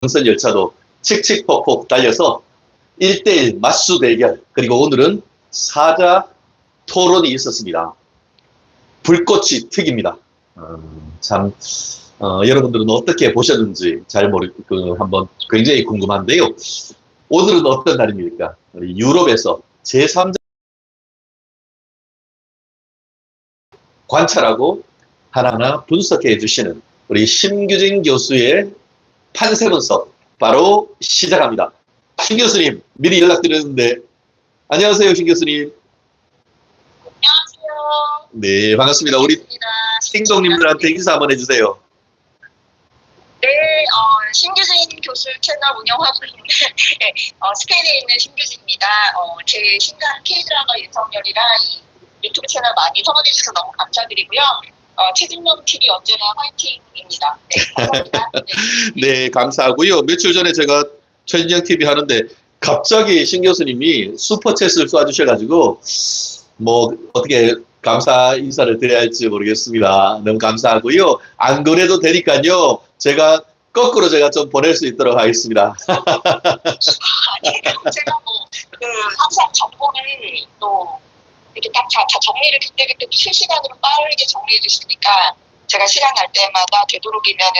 경선 열차도 칙칙폭폭 달려서 1대1 맞수 대결 그리고 오늘은 사자 토론이 있었습니다. 불꽃이 튀깁니다. 음, 참 어, 여러분들은 어떻게 보셨는지 잘 모르 그 한번 굉장히 궁금한데요. 오늘은 어떤 날입니까? 우리 유럽에서 제3자 관찰하고 하나하나 분석해 주시는 우리 심규진 교수의 판세 분석 바로 시작합니다. 신 교수님 미리 연락드렸는데 안녕하세요 신 교수님. 안녕하세요. 네 반갑습니다. 우리. 띵동님들한테 인사 한번 해주세요. 네, 어, 신규진 교수 채널 운영하고 있는 네, 어, 스페인에 있는 신규진입니다. 어, 제 신간 K드라마 윤석열이랑 이 유튜브 채널 많이 성원해 주셔서 너무 감사드리고요. 어, 최진명 TV 언제나 화이팅입니다. 네, 감사합니다. 네. 네 감사하고요. 며칠 전에 제가 최진영 TV 하는데 갑자기 신 교수님이 슈퍼챗을 쏴주셔가지고 뭐 어떻게 감사 인사를 드려야 할지 모르겠습니다. 너무 감사하고요. 안 그래도 되니까요. 제가 거꾸로 제가 좀 보낼 수 있도록 하겠습니다. 아니, 제가 뭐, 그, 항상 정보를 또, 이렇게 딱 자, 자 정리를 그때그때 실시간으로 빠르게 정리해 주시니까, 제가 시간 날 때마다 되도록이면은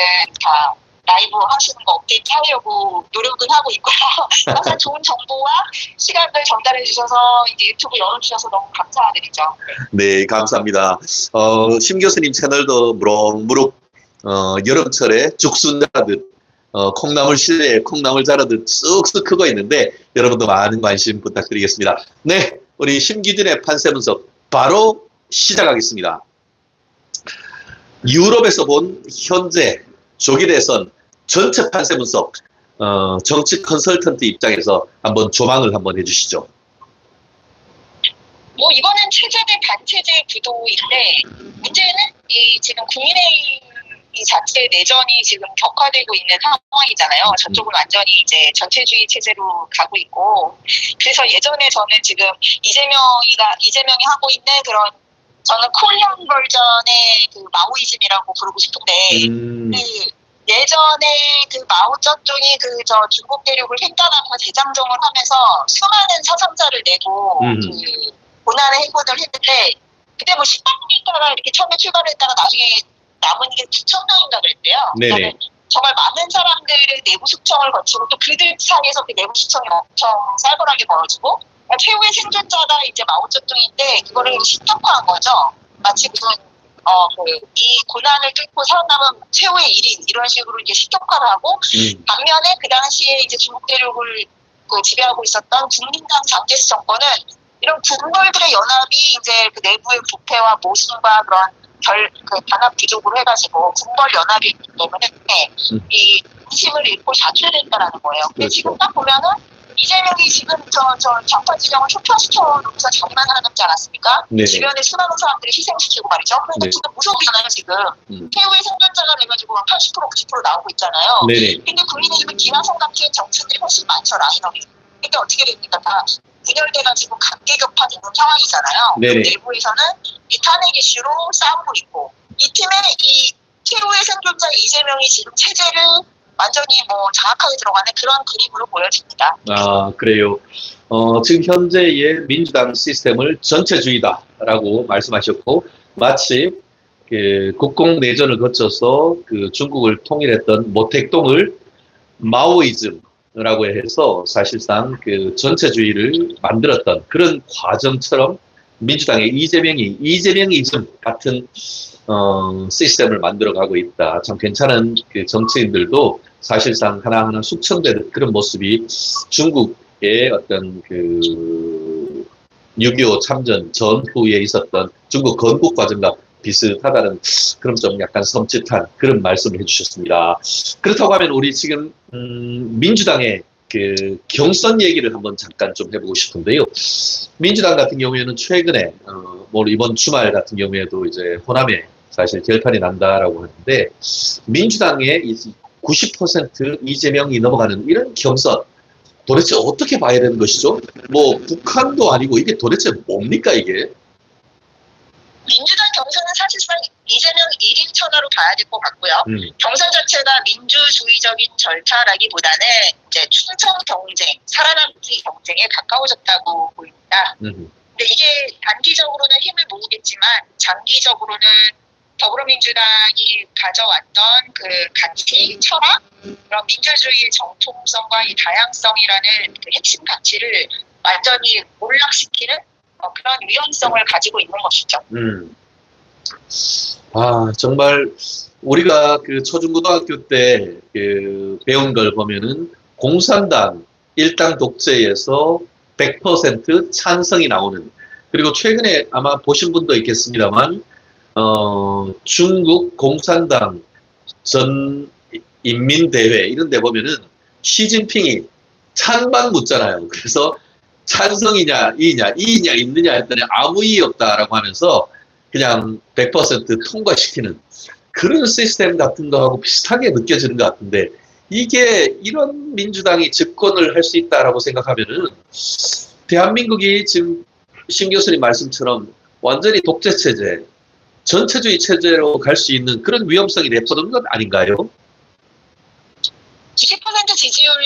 다 라이브 하시는 거 업데이트 하려고 노력은 하고 있고요. 항상 좋은 정보와 시간을 전달해 주셔서 이제 유튜브 열어주셔서 너무 감사드리죠. 네, 감사합니다. 어, 심 교수님 채널도 무럭무럭 어, 여름철에 죽순 자라듯 어, 콩나물 실내에 콩나물 자라듯 쑥쑥 크고 있는데 여러분도 많은 관심 부탁드리겠습니다. 네, 우리 심기준의 판세 분석 바로 시작하겠습니다. 유럽에서 본 현재 조기 대선 전체 판세 분석 어, 정치 컨설턴트 입장에서 한번 조망을 한번 해주시죠. 뭐 이거는 체제 대 반체제 구도인데 문제는 이 지금 국민의힘 이 자체 내전이 지금 격화되고 있는 상황이잖아요. 저쪽은 완전히 이제 전체주의 체제로 가고 있고 그래서 예전에 저는 지금 이재명이가 이재명이 하고 있는 그런 저는 콜형 버전의 그 마오이즘이라고 부르고 싶은데 음, 그 예전에 그 마오쩌둥이 그 저 중국 대륙을 횡단하면서 대장정을 하면서 수많은 사상자를 내고 음. 그 고난의 행군을 했는데 그때 뭐 10만 명인가가 이렇게 처음에 출발했다가 나중에 남은 게 9천 명인가 그랬대요. 네네. 정말 많은 사람들의 내부 숙청을 거치고 또 그들 사이에서 그 내부 숙청이 엄청 살벌하게 벌어지고 최후의 생존자가 이제 마오쩌둥인데 그거를 신격화한 거죠. 마치 무슨 어, 그, 이 고난을 뚫고 살아남은 최후의 1인, 이런 식으로 이제 신격화를 하고, 음, 반면에 그 당시에 이제 중국 대륙을 그 지배하고 있었던 국민당 장제스 정권은 이런 군벌들의 연합이 이제 그 내부의 부패와 모순과 그런 결, 그 단합 부족으로 해가지고 군벌 연합이기 때문에 음. 이 힘을 잃고 자퇴됐다라는 거예요. 근데 그렇죠. 지금 딱 보면은 이재명이 지금 저, 저 정권 지정을 초토화시켜놓고서 자기만 하지 않았습니까? 네네. 주변에 수많은 사람들이 희생시키고 말이죠. 그런데 네. 지금 무속이잖아요, 지금. 음. 최후의 생존자가 돼가지고 80% 90% 나오고 있잖아요. 네네. 근데 국민의힘은 같은 정치인들이 훨씬 많죠, 라인업이. 근데 어떻게 됩니까? 다 분열돼가지고 각계격파되는 상황이잖아요. 네네. 내부에서는 이 탄핵 이슈로 싸우고 있고, 이 팀에 이 최후의 생존자 이재명이 지금 체제를 완전히 뭐 장악하게 들어가는 그런 그림으로 보여집니다. 아, 그래요. 어, 지금 현재의 민주당 시스템을 전체주의다라고 말씀하셨고, 마치 그 국공 내전을 거쳐서 그 중국을 통일했던 모택동을 마오이즘이 라고 해서 사실상 그 전체주의를 만들었던 그런 과정처럼 민주당의 이재명이 이재명이즘 같은 어, 시스템을 만들어가고 있다. 참 괜찮은 그 정치인들도 사실상 하나하나 숙청되는 그런 모습이 중국의 어떤 그6.25 참전 전후에 있었던 중국 건국 과정과 비슷하다는 그런 좀 약간 섬찟한 그런 말씀을 해주셨습니다. 그렇다고 하면 우리 지금 음, 민주당의 그 경선 얘기를 한번 잠깐 좀 해보고 싶은데요. 민주당 같은 경우에는 최근에 어, 뭐 이번 주말 같은 경우에도 이제 호남에 사실 결판이 난다라고 하는데 민주당의 이90% 이재명이 넘어가는 이런 경선 도대체 어떻게 봐야 되는 것이죠? 뭐 북한도 아니고 이게 도대체 뭡니까 이게? 민주당 경선은 사실상 이재명 1인 천하로 봐야 될 것 같고요. 음, 경선 자체가 민주주의적인 절차라기보다는 이제 충성 경쟁, 살아남기 경쟁에 가까워졌다고 보입니다. 음, 근데 이게 단기적으로는 힘을 모으겠지만 장기적으로는 더불어민주당이 가져왔던 그 가치, 철학, 그런 민주주의의 정통성과 이 다양성이라는 그 핵심 가치를 완전히 몰락시키는 어, 그런 위험성을 가지고 있는 것이죠. 음. 아, 정말 우리가 그 초중고등학교 때 그 배운 걸 보면은 공산당 일당 독재에서 100% 찬성이 나오는 그리고 최근에 아마 보신 분도 있겠습니다만 어, 중국 공산당 전 인민대회 이런 데 보면은 시진핑이 찬반 묻잖아요. 그래서 찬성이냐 이냐 이냐 있느냐 했더니 아무 이의 없다라고 하면서 그냥 100% 통과시키는 그런 시스템 같은 거하고 비슷하게 느껴지는 것 같은데 이게 이런 민주당이 집권을 할 수 있다라고 생각하면은 대한민국이 지금 신 교수님 말씀처럼 완전히 독재 체제, 전체주의 체제로 갈 수 있는 그런 위험성이 내포되는 것 아닌가요? 90% 지지율은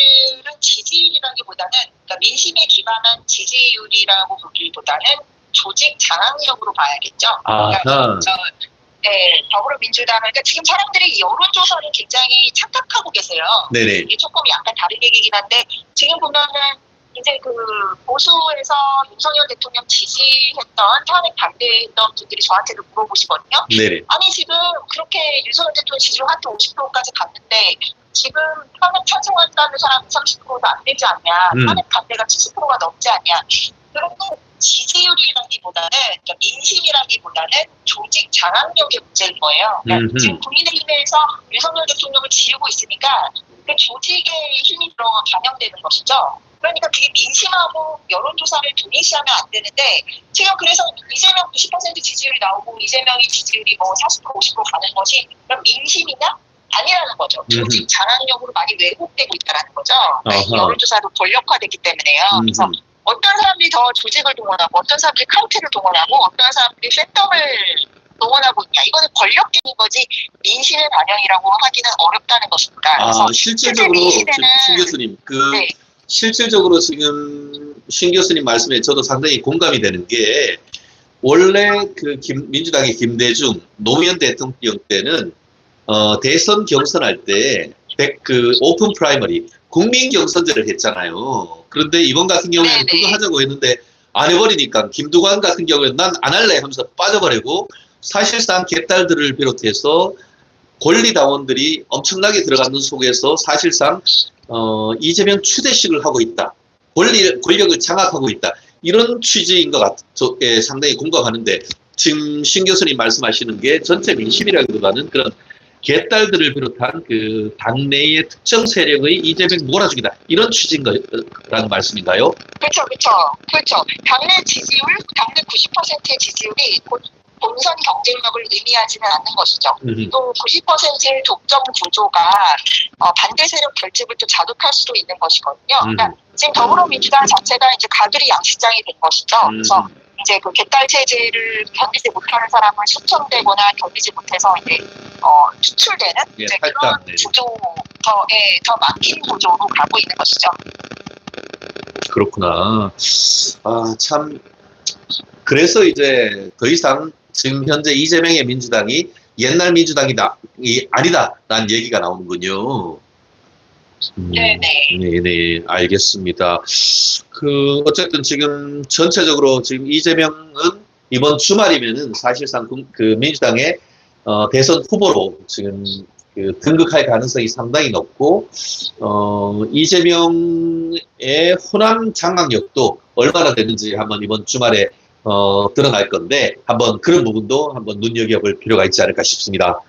지지율이라기보다는 그러니까 민심에 기반한 지지율이라고 보기보다는 조직 장악력으로 봐야겠죠. 그러니까 아하, 저, 네, 더불어민주당은 그러니까 지금 사람들이 여론조사를 굉장히 착각하고 계세요. 네네, 이게 조금 약간 다른 얘기긴 한데 지금 보면은 이제 그 보수에서 윤석열 대통령 지지했던 탄핵 반대했던 분들이 저한테도 물어보시거든요. 네네, 아니 지금 그렇게 윤석열 대통령 지지율 한때 50%까지 갔는데 지금 탄핵 찬성한다는 사람 30%도 안 되지 않냐? 음. 탄핵 반대가 70%가 넘지 않냐? 그리고 지지율이라기보다는 그러니까 민심이라기보다는 조직 장악력의 문제인 거예요. 그러니까. 지금 국민의힘에서 윤석열 대통령을 지우고 있으니까 그 조직의 힘이 들어 반영되는 것이죠. 그러니까 그게 민심하고 여론조사를 동일시하면 안 되는데 지금 그래서 이재명 90% 지지율이 나오고 이재명의 지지율이 뭐 40% 50% 가는 것이 그럼 민심이냐? 아니라는 거죠. 조직. 장악력으로 많이 왜곡되고 있다는 거죠. 그러니까. 여론조사도 권력화됐기 때문에요. 그래서 음, 어떤 사람들이 더 조직을 동원하고 어떤 사람들이 카르텔을 동원하고 어떤 사람들이 팬덤을 동원하고 있냐. 이거는 권력적인 거지 민심의 반영이라고 하기는 어렵다는 것입니다. 아, 실질적으로 실제 이 시대는- 신 교수님 그 네. 실질적으로 지금 신 교수님 말씀에 저도 상당히 공감이 되는 게 원래 그 김- 민주당의 김대중 노무현 대통령 때는 어, 대선 경선할 때 백- 그 오픈 프라이머리 국민 경선제를 했잖아요. 그런데 이번 같은 경우에는 네네. 그거 하자고 했는데 안 해버리니까 김두관 같은 경우에는 난 안 할래 하면서 빠져버리고 사실상 개딸들을 비롯해서 권리당원들이 엄청나게 들어가는 속에서 사실상 어, 이재명 추대식을 하고 있다. 권리, 권력을 장악하고 있다. 이런 취지인 것 같, 저, 예, 상당히 공감하는데, 지금 신 교수님 말씀하시는 게 전체 민심이라기보다는 그런 개딸들을 비롯한 그 당내의 특정 세력의 이재명 몰아주기다. 이런 취지인 거라는 말씀인가요? 그렇죠, 그렇죠, 그렇죠. 당내 지지율, 당내 90%의 지지율이 본- 본선 경쟁력을 의미하지는 않는 것이죠. 음, 또 90%의 독점 구조가 어, 반대 세력 결집을 또 자극할 수도 있는 것이거든요. 음. 그러니까 지금 더불어민주당 자체가 이제 가두리 양식장이 된 것이죠. 음, 그래서 이제 그 개딸 체제를 견디지 못하는 사람을 수청되거나 견디지 못해서 이제 어, 추출되는 예, 이제 그런 네. 구조 더, 예, 더 막힌 구조로 가고 있는 것이죠. 그렇구나. 아, 참. 그래서 이제 더 이상 지금 현재 이재명의 민주당이 옛날 민주당이다, 이 아니다라는 얘기가 나오는군요. 음, 네네. 네 네, 알겠습니다. 그, 어쨌든 지금 전체적으로 지금 이재명은 이번 주말이면은 사실상 그- 그 민주당의 어, 대선 후보로 지금 그 등극할 가능성이 상당히 높고, 어, 이재명의 호남 장악력도 얼마나 되는지 한번 이번 주말에 어, 드러날 건데, 한번 그런 부분도 한번 눈여겨볼 필요가 있지 않을까 싶습니다.